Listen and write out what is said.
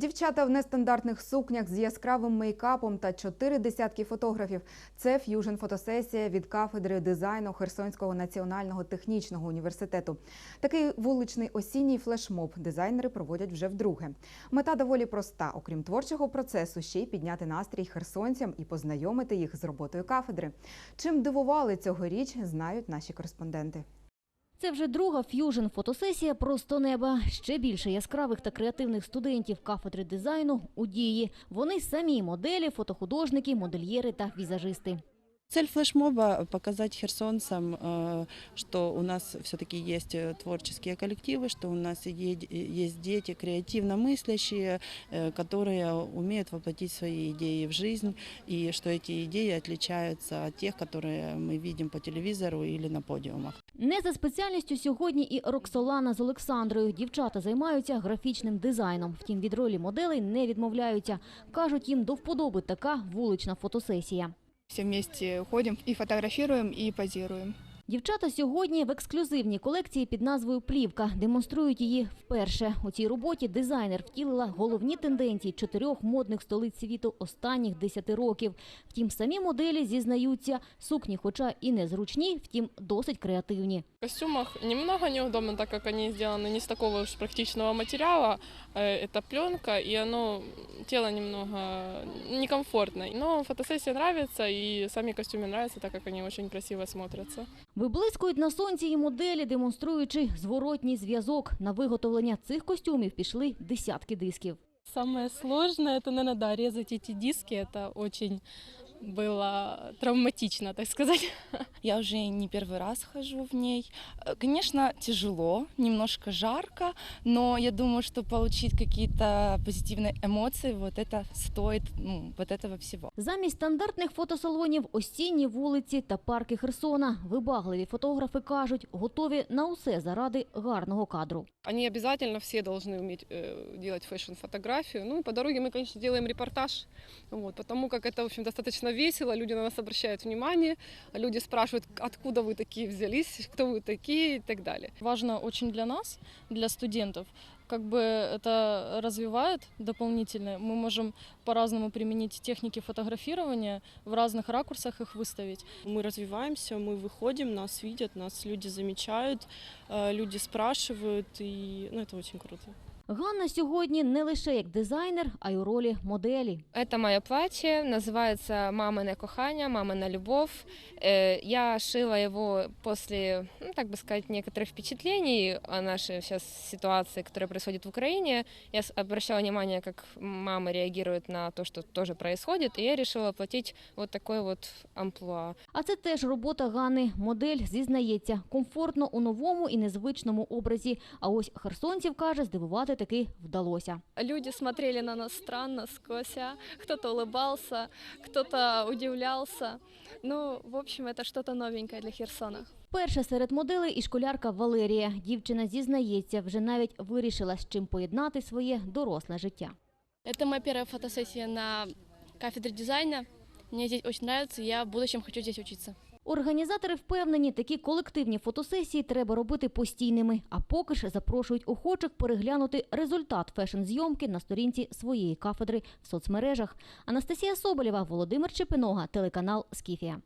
Дівчата в нестандартних сукнях з яскравим мейкапом та чотири десятки фотографів. Це ф'южн фотосесія від кафедри дизайну Херсонського національного технічного університету. Такий вуличний осінній флешмоб дизайнери проводять вже вдруге. Мета доволі проста. Окрім творчого процесу, ще й підняти настрій херсонцям і познайомити їх з роботою кафедри. Чим дивували цьогоріч, знають наші кореспонденти. Це вже друга ф'южн фотосесія просто неба. Ще більше яскравих та креативних студентів кафедри дизайну у дії. Вони самі моделі, фотохудожники, модельєри та візажисти. Цель флешмоба – показать херсонцам, э, что у нас все-таки есть э, творческие коллективы, что у нас е- есть дети креативно мыслящие, э, которые умеют воплотить свои идеи в жизнь, и что эти идеи отличаются от тех, которые мы видим по телевизору или на подиумах. Не за спеціальністю сьогодні і Роксолана з Олександрою. Дівчата займаються графічним дизайном. Втім, від ролі моделей не відмовляються. Кажуть, їм до вподоби така вулична фотосесія. Все вместе ходим и фотографируем, и позируем. Дівчата сьогодні в ексклюзивній колекції під назвою Плівка демонструють її вперше. У цій роботі дизайнер втілила головні тенденції чотирьох модних столиць світу останніх десяти років. Втім, самі моделі зізнаються, сукні, хоча і незручні, втім досить креативні. В костюмах немного неудобно, так как они сделаны не с такого уж практичного материала. Э, Это пленка, и оно тело немного некомфортно. Но фотосессия нравится, и сами костюмы нравятся, так как они очень красиво смотрятся. Виблискують на сонці і моделі, демонструючи зворотній зв'язок. На виготовлення цих костюмів пішли десятки дисків. Самое сложное, это, наверное, да, резать эти диски. Это очень было травматично, так сказать. Я уже не первый раз хожу в ней. Э, Конечно, тяжело, немножко жарко, но я думаю, что получить какие-то позитивные эмоции, вот это стоит ну, вот этого всего. Замість стандартних фотосалонів осінні вулиці та парки Херсона. Вибагливі фотографи кажуть, готові на усе заради гарного кадру. Они обязательно все должны уметь э, делать фэшн-фотографию. Ну и по дороге мы, конечно, делаем репортаж, вот, потому как это, в общем, достаточно весело, люди на нас обращают внимание, люди спрашивают, откуда вы такие взялись, кто вы такие и так далее. Важно очень для нас, для студентов, как бы это развивает дополнительно. Мы можем по-разному применить техники фотографирования, в разных ракурсах их выставить. Мы развиваемся, мы выходим, нас видят, нас люди замечают, э, люди спрашивают, и ну, это очень круто. Ганна сьогодні не лише як дизайнер, а й у ролі моделі. Это мое платье, называется «Мамине кохання», «Мамина любовь». Э, Я шила его после, ну, так бы сказать, некоторых впечатлений о нашей сейчас ситуации, которая происходит в Украине. Я с- обращала внимание, как мамы реагируют на то, что тоже происходит, и я решила оплатить вот такой вот амплуа. А це теж робота Ганни. Модель зізнається, комфортно у новому і незвичному образі. А ось херсонців каже, здивувати таки вдалося. Люди смотрели на нас странно, скося. Кто-то улыбался, кто-то удивлялся. Ну, в общем, это что-то новенькое для Херсона. Перша серед моделей і школярка Валерія. Дівчина зізнається, вже навіть вирішила, з чим поєднати своє доросле життя. Это моя первая фотосессия на кафедре дизайна. Мне здесь очень нравится, я в будущем хочу здесь учиться. Організатори впевнені, такі колективні фотосесії треба робити постійними. А поки ж запрошують охочих переглянути результат фешн-зйомки на сторінці своєї кафедри в соцмережах. Анастасія Соболєва, Володимир Чепинога, телеканал Скіфія.